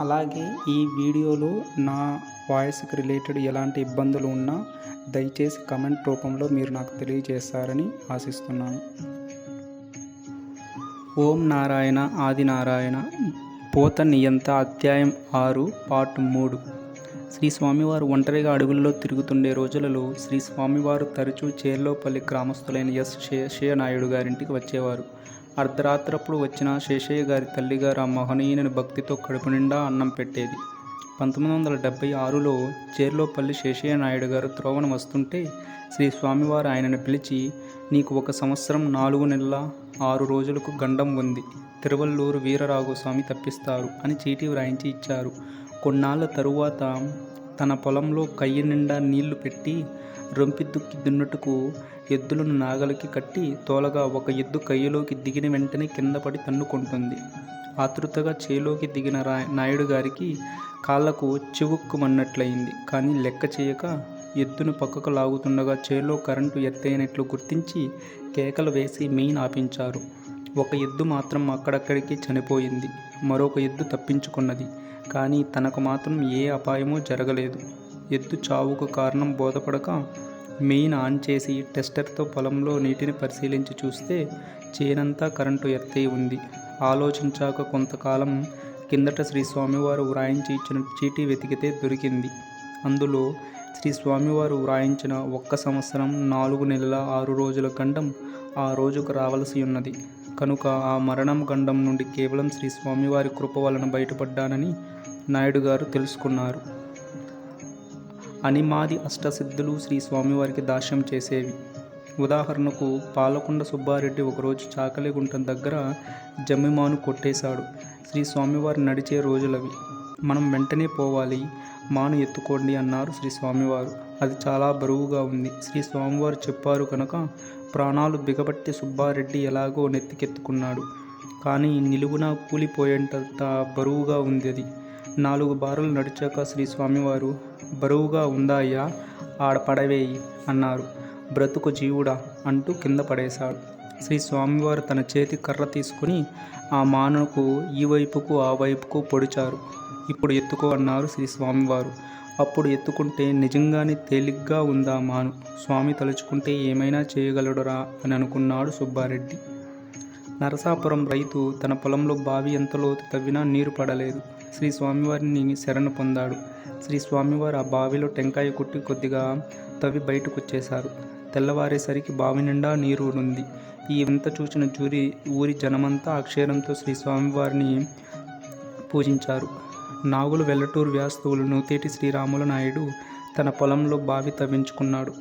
అలాగే ఈ వీడియోలో నా వాయిస్కి రిలేటెడ్ ఎలాంటి ఇబ్బందులు ఉన్నా దయచేసి కమెంట్ రూపంలో మీరు నాకు తెలియజేస్తారని ఆశిస్తున్నాను. ఓం నారాయణ ఆది నారాయణ పోత నియంత అధ్యాయం ఆరు పార్ట్ మూడు. శ్రీ స్వామివారు ఒంటరిగా అడవుల్లో తిరుగుతుండే రోజులలో శ్రీ స్వామివారు తరచూ చేర్లోపల్లి గ్రామస్తులైన ఎస్ శేషయ్య నాయుడు గారింటికి వచ్చేవారు. అర్ధరాత్రప్పుడు వచ్చిన శేషయ్య గారి తల్లిగారు ఆ మహనీయుని భక్తితో కడుపు నిండా అన్నం పెట్టేది. పంతొమ్మిది వందల డెబ్బై ఆరులో చేర్లోపల్లి శేషయ్య నాయుడు గారు త్రోవన వస్తుంటే శ్రీ స్వామివారు ఆయనను పిలిచి నీకు ఒక సంవత్సరం నాలుగు నెలల ఆరు రోజులకు గండం ఉంది. తిరువల్లూరు వీరరాఘు స్వామి తప్పిస్తారు అని చీటీ వ్రాయించి ఇచ్చారు. కొన్నాళ్ళ తరువాత తన పొలంలో కయ్యి నిండా నీళ్ళు పెట్టి రొంపి దుక్కి దున్నుటకు ఎద్దులను నాగలికి కట్టి తోలగా ఒక ఎద్దు కయ్యలోకి దిగిన వెంటనే కింద పడి తన్నుకుంటుంది. ఆతృతగా చేలోకి దిగిన రా నాయుడు గారికి కాళ్ళకు చివుక్కుమన్నట్లయింది. కానీ లెక్క చేయక ఎద్దును పక్కకు లాగుతుండగా చేలో కరెంటు ఎత్తైనట్లు గుర్తించి కేకలు వేసి మెయిన్ ఆపించారు. ఒక ఎద్దు మాత్రం అక్కడక్కడికి చనిపోయింది. మరొక ఎద్దు తప్పించుకున్నది. కానీ తనకు మాత్రం ఏ అపాయమూ జరగలేదు. ఎద్దు చావుకు కారణం బోధపడక మెయిన్ ఆన్ చేసి టెస్టర్తో పొలంలో నీటిని పరిశీలించి చూస్తే చేనంతా కరెంటు ఎత్తై ఉంది. ఆలోచించాక కొంతకాలం కిందట శ్రీ స్వామివారు వ్రాయించి ఇచ్చిన చీటీ వెతికితే దొరికింది. అందులో శ్రీ స్వామివారు వ్రాయించిన ఒక్క సంవత్సరం నాలుగు నెలల ఆరు రోజుల గండం ఆ రోజుకు రావలసి ఉన్నది. కనుక ఆ మరణం గండం నుండి కేవలం శ్రీ స్వామివారి కృప వలన బయటపడ్డానని నాయుడు గారు తెలుసుకున్నారు. అనిమాది అష్టసిద్ధులు శ్రీ స్వామివారికి దాస్యం చేసేవి. ఉదాహరణకు పాలకొండ సుబ్బారెడ్డి ఒకరోజు చాకలిగుంట దగ్గర జమ్మిమాను కొట్టేశాడు. శ్రీ స్వామివారు నడిచే రోజులవి. మనం వెంటనే పోవాలి. మాను ఎత్తుకోండి అన్నారు శ్రీ స్వామివారు. అది చాలా బరువుగా ఉంది. శ్రీ స్వామివారు చెప్పారు కనుక ప్రాణాలు బిగబట్టి సుబ్బారెడ్డి ఎలాగో నెత్తికెత్తుకున్నాడు. కానీ నిలువున కూలిపోయేంత బరువుగా ఉంది అది. నాలుగు బారులు నడిచాక శ్రీ స్వామివారు బరువుగా ఉందాయ్యా ఆడ పడవేయి అన్నారు. బ్రతుకు జీవుడా అంటూ కింద పడేశాడు. శ్రీ స్వామివారు తన చేతి కర్ర తీసుకుని ఆ మానుకు ఈ వైపుకు ఆ వైపుకు పొడిచారు. ఇప్పుడు ఎత్తుకో అన్నారు శ్రీ స్వామివారు. అప్పుడు ఎత్తుకుంటే నిజంగానే తేలిగ్గా ఉందా మాను? స్వామి తలుచుకుంటే ఏమైనా చేయగలడురా అని అనుకున్నాడు సుబ్బారెడ్డి. నరసాపురం రైతు తన పొలంలో బావి ఎంత లోతు తవ్వినా నీరు పడలేదు. శ్రీ స్వామివారిని శరణు పొందాడు. శ్రీ స్వామివారు ఆ బావిలో టెంకాయ కుట్టి కొద్దిగా తవ్వి బయటకు వచ్చేశారు తెల్లవారేసరికి బావి నిండా నీరు ఉంది ఈ వింత చూసిన జూరి ఊరి జనమంతా అక్షరంతో శ్రీ స్వామివారిని పూజించారు. నాగులు వెల్లటూరు వ్యాస్తువులు నూతేటి శ్రీరాముల నాయుడు తన పొలంలో బావి తవ్వించుకున్నాడు.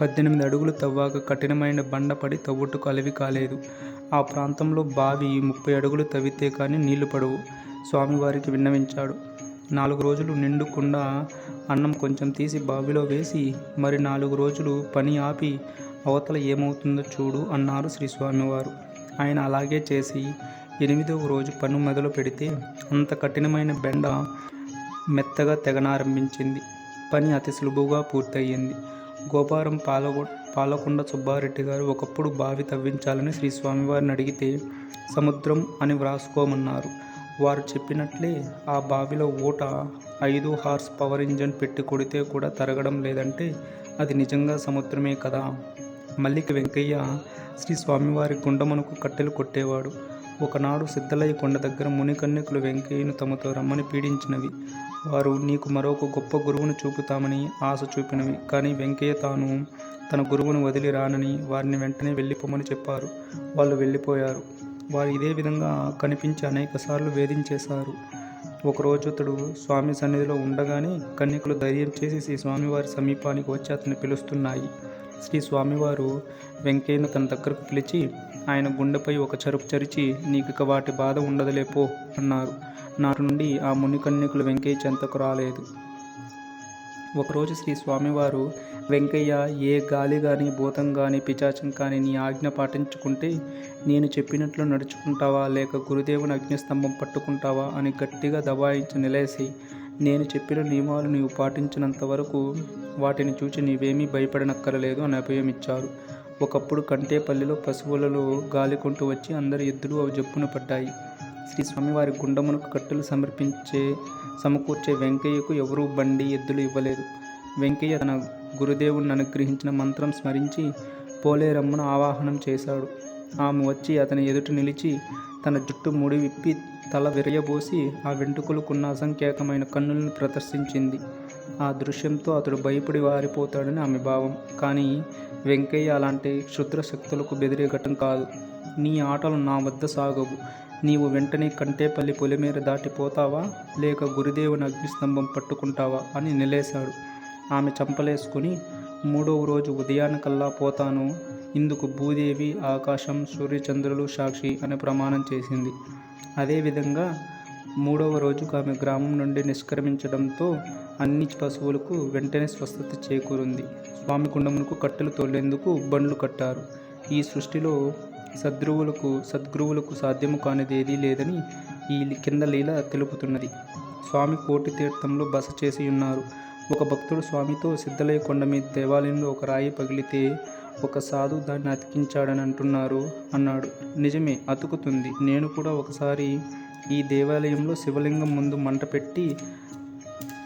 పద్దెనిమిది అడుగులు తవ్వాక కఠినమైన బండపడి తవ్వుటకు అలివి కాలేదు. ఆ ప్రాంతంలో బావి ముప్పై అడుగులు తవ్వితే కానీ నీళ్ళు పడవు. స్వామివారికి విన్నవించాడు. నాలుగు రోజులు నిండుకుండా అన్నం కొంచెం తీసి బావిలో వేసి మరి నాలుగు రోజులు పని ఆపి అవతల ఏమవుతుందో చూడు అన్నారు శ్రీ స్వామివారు. ఆయన అలాగే చేసి ఎనిమిదవ రోజు పన్ను మొదలు పెడితే అంత కఠినమైన బెండ మెత్తగా తెగనారంభించింది. పని అతి సులువుగా పూర్తయింది గోపారం పాలగొ పాలకొండ సుబ్బారెడ్డి గారు ఒకప్పుడు బావి తవ్వించాలని శ్రీ స్వామివారిని అడిగితే సముద్రం అని వ్రాసుకోమన్నారు. వారు చెప్పినట్లే ఆ బావిలో ఊట ఐదు హార్స్ పవర్ ఇంజన్ పెట్టి కొడితే కూడా తరగడం లేదంటే అది నిజంగా సముద్రమే కదా. మల్లిక వెంకయ్య శ్రీ స్వామివారి గుండమునకు కట్టెలు కొట్టేవాడు. ఒకనాడు సిద్ధలయ్య కొండ దగ్గర మునికన్యకులు వెంకయ్యను తమతో రమ్మని పీడించినవి. వారు నీకు మరొక గొప్ప గురువును చూపుతామని ఆశ చూపినవి. కానీ వెంకయ్య తాను తన గురువును వదిలి రానని వారిని వెంటనే వెళ్ళిపోమని చెప్పారు. వాళ్ళు వెళ్ళిపోయారు. వారు ఇదే విధంగా కనిపించి అనేకసార్లు వేధించేశారు. ఒకరోజు అతడు స్వామి సన్నిధిలో ఉండగానే కన్యకులు ధైర్యం చేసి శ్రీ స్వామివారి సమీపానికి వచ్చి అతన్ని పిలుస్తున్నాయి. శ్రీ స్వామివారు వెంకయ్యను తన దగ్గరకు పిలిచి ఆయన గుండెపై ఒక చరుపు చరిచి నీకు వాటి బాధ ఉండదులేపో అన్నారు. నాటి నుండి ఆ ముని కన్యకులు వెంకయ్య చెంతకు రాలేదు. ఒకరోజు శ్రీ స్వామివారు వెంకయ్య ఏ గాలి కానీ భూతం కానీ పిచాచం కానీ నీ ఆజ్ఞ పాటించుకుంటే నేను చెప్పినట్లు నడుచుకుంటావా? లేక గురుదేవుని అగ్నిస్తంభం పట్టుకుంటావా? అని గట్టిగా దబాయించి నిలేసి నేను చెప్పిన నియమాలు నీవు పాటించినంత వరకు వాటిని చూచి నీవేమీ భయపడనక్కరలేదు అని అభయం ఇచ్చారు ఒకప్పుడు కంటేపల్లిలో పశువులలో గాలికొంటూ వచ్చి అందరి ఎద్దులు అవి జప్పున పడ్డాయి. శ్రీ స్వామివారి గుండమునకు కట్టెలు సమర్పించే సమకూర్చే వెంకయ్యకు ఎవరూ బండి ఎద్దులు ఇవ్వలేదు. వెంకయ్య తన గురుదేవుని అనుగ్రహించిన మంత్రం స్మరించి పోలేరమ్మను ఆవాహనం చేశాడు. ఆమె వచ్చి అతని ఎదుట నిలిచి తన జుట్టు ముడి విప్పి తల విరయబోసి ఆ వెంట్రుకలకున్న అసంఖ్యాకమైన కన్నులను ప్రదర్శించింది. ఆ దృశ్యంతో అతడు భయపడి వారిపోతాడని ఆమె భావం. కానీ వెంకయ్య అలాంటి క్షుద్ర శక్తులకు బెదిరే ఘటం కాదు. నీ ఆటలు నా వద్ద సాగవు. నీవు వెంటనే కంటేపల్లి పొలిమేర దాటిపోతావా? లేక గురుదేవుని అగ్నిస్తంభం పట్టుకుంటావా? అని నిలేశాడు. ఆమె చంపలేసుకుని మూడవ రోజు ఉదయానికల్లా పోతాను. ఇందుకు భూదేవి ఆకాశం సూర్యచంద్రులు సాక్షి అని ప్రమాణం చేసింది. అదేవిధంగా మూడవ రోజుకు ఆమె గ్రామం నుండి నిష్క్రమించడంతో అన్ని పశువులకు వెంటనే స్వస్థత చేకూరింది. స్వామి కుండమునకు కట్టెలు తోలేందుకు బండ్లు కట్టారు. ఈ సృష్టిలో సద్గురువులకు సద్గురువులకు సాధ్యము కానిది ఏదీ లేదని ఈ కింద లీల తెలుపుతున్నది. స్వామి కోటి తీర్థంలో బస చేసి ఉన్నారు. ఒక భక్తుడు స్వామితో సిద్ధలయ్య కొండ మీద దేవాలయంలో ఒక రాయి పగిలితే ఒక సాధు దాన్ని అతికించాడని అంటున్నారు అన్నాడు. నిజమే అతుకుతుంది. నేను కూడా ఒకసారి ఈ దేవాలయంలో శివలింగం ముందు మంట పెట్టి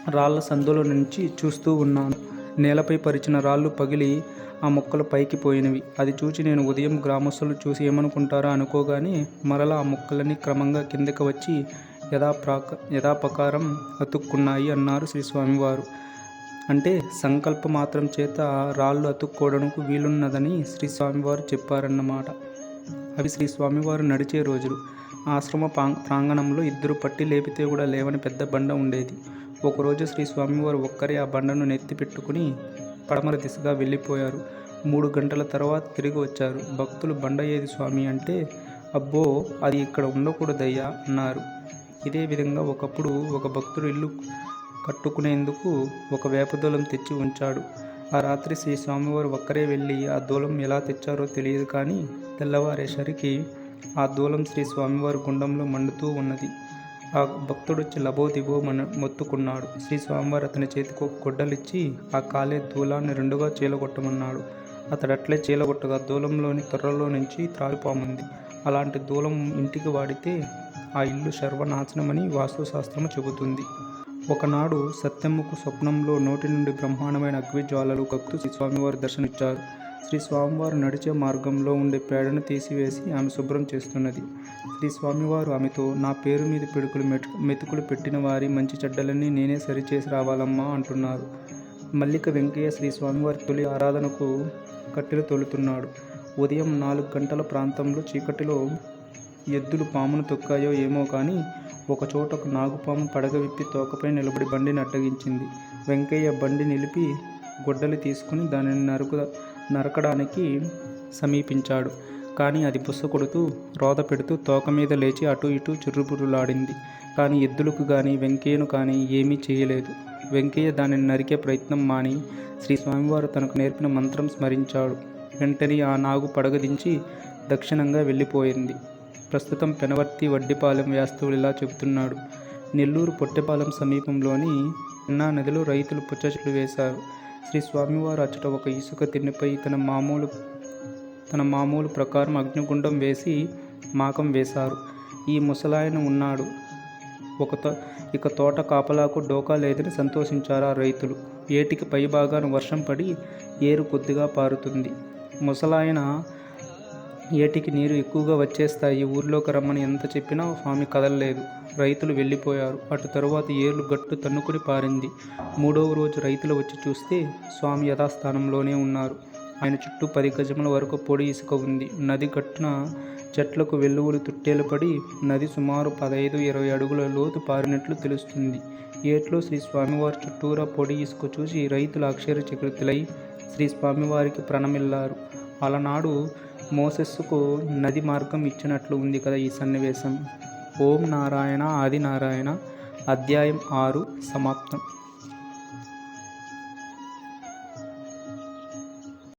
రాళ్ళ సందులో నుంచి చూస్తూ ఉన్నాను. నేలపై పరిచిన రాళ్ళు పగిలి ఆ మొక్కలు పైకి పోయినవి. అది చూచి నేను ఉదయం గ్రామస్తులు చూసి ఏమనుకుంటారా అనుకోగానే మరలా ఆ మొక్కలన్నీ క్రమంగా కిందకి వచ్చి యథాప్రాక యథాపకారం అతుక్కున్నాయి అన్నారు శ్రీ స్వామివారు. అంటే సంకల్ప మాత్రం చేత రాళ్ళు అతుక్కోవడానికి వీలున్నదని శ్రీ స్వామివారు చెప్పారన్నమాట. అవి శ్రీ స్వామివారు నడిచే రోజులు. ఆశ్రమ పాం- ప్రాంగణంలో ఇద్దరు పట్టి లేపితే కూడా లేవని పెద్ద బండ ఉండేది. ఒకరోజు శ్రీ స్వామివారు ఒక్కరే ఆ బండను నెత్తి పెట్టుకుని పడమర దిశగా వెళ్ళిపోయారు. మూడు గంటల తర్వాత తిరిగి వచ్చారు. భక్తులు బండ ఏది స్వామి అంటే అబ్బో అది ఇక్కడ ఉండకూడదయ్యా అన్నారు. ఇదే విధంగా ఒకప్పుడు ఒక భక్తుడు ఇల్లు కట్టుకునేందుకు ఒక వేపదూలం తెచ్చి ఉంచాడు. ఆ రాత్రి శ్రీ స్వామివారు ఒక్కరే వెళ్ళి ఆ దూలం ఎలా తెచ్చారో తెలియదు కానీ తెల్లవారేసరికి ఆ దూలం శ్రీ స్వామివారి గుండంలో మండుతూ ఉన్నది. ఆ భక్తుడు వచ్చి లబో దిబో మన మొత్తుకున్నాడు. శ్రీ స్వామివారు అతని చేతికి ఒక గొడ్డలిచ్చి ఆ కాలే దూలాన్ని రెండుగా చీలగొట్టమన్నాడు. అతడు అట్లే చీలగొట్టగా దూలంలోని తొర్రలో నుంచి త్రాగిపాముంది అలాంటి దూలం ఇంటికి వాడితే ఆ ఇల్లు సర్వనాశనమని వాస్తుశాస్త్రము చెబుతుంది. ఒకనాడు సత్యమ్మకు స్వప్నంలో నోటి నుండి బ్రహ్మాండమైన అగ్ని జ్వాలలు కక్కుతూ శ్రీ స్వామివారు దర్శనమిచ్చారు. శ్రీ స్వామివారు నడిచే మార్గంలో ఉండే పేడను తీసివేసి ఆమె శుభ్రం చేస్తున్నది. శ్రీ స్వామివారు ఆమెతో నా పేరు మీద పిడుకులు మెటు మెతుకులు పెట్టిన వారి మంచి చెడ్డలన్నీ నేనే సరిచేసి రావాలమ్మా అంటున్నారు. మల్లిక వెంకయ్య శ్రీ స్వామివారి తొలి ఆరాధనకు కట్టెలు తొలుతున్నాడు. ఉదయం నాలుగు గంటల ప్రాంతంలో చీకటిలో ఎద్దులు పామును తొక్కాయో ఏమో కానీ ఒకచోట ఒక నాగుపాము పడగ విప్పి తోకపై నిలబడి బండిని అడ్డగించింది వెంకయ్య బండి నిలిపి గొడ్డలి తీసుకుని దానిని నరుకు నరకడానికి సమీపించాడు. కానీ అది బుస్స కొడుతూ రోద పెడుతూ తోక మీద లేచి అటు ఇటు చుర్రుబుర్రులాడింది. కానీ ఎద్దులకు కానీ వెంకయ్యను కానీ ఏమీ చేయలేదు. వెంకయ్య దానిని నరికే ప్రయత్నం మాని శ్రీ స్వామివారు తనకు నేర్పిన మంత్రం స్మరించాడు. వెంటనే ఆ నాగు పడగదించి దక్షిణంగా వెళ్ళిపోయింది. ప్రస్తుతం పెనవర్తి వడ్డిపాలెం వ్యాస్తువులు ఇలా చెబుతున్నాడు. నెల్లూరు పొట్టెపాలెం సమీపంలోని పెన్నా నదిలో రైతులు పుచ్చచెట్లు వేశారు. శ్రీ స్వామివారు అచ్చట ఒక ఇసుక తిన్నెపై తన మామూలు తన మామూలు ప్రకారం అగ్నిగుండం వేసి మాకం వేశారు. ఈ ముసలాయన ఉన్నాడు. ఒక తో ఇక తోట కాపలాకు డోకా లేదని సంతోషించారు ఆ రైతులు? ఏటికి పైభాగాన వర్షం పడి ఏరు కొద్దిగా పారుతుంది. ముసలాయన ఏటికి నీరు ఎక్కువగా వచ్చేస్తాయి. ఊర్లోకి రమ్మని ఎంత చెప్పినా స్వామి కదలలేదు. రైతులు వెళ్ళిపోయారు. అటు తరువాత ఏర్లు గట్టు తన్నుకుని పారింది. మూడవ రోజు రైతులు వచ్చి చూస్తే స్వామి యథాస్థానంలోనే ఉన్నారు. ఆయన చుట్టూ పది గజముల వరకు పొడి ఇసుక ఉంది. నది గట్టున చెట్లకు వెల్లువులు తుట్టేలు పడి నది సుమారు పదహైదు ఇరవై అడుగుల లోతు పారినట్లు తెలుస్తుంది. ఏట్లో శ్రీ స్వామివారి చుట్టూరా పొడి ఇసుక చూసి రైతులు ఆశ్చర్యచకితులై శ్రీ స్వామివారికి ప్రణమిల్లారు. అలనాడు మోసెస్సుకు నది మార్గం ఇచ్చినట్లు ఉంది కదా ఈ సన్నివేశం. ఓం నారాయణ ఆది నారాయణ అధ్యాయం ఆరు సమాప్తం.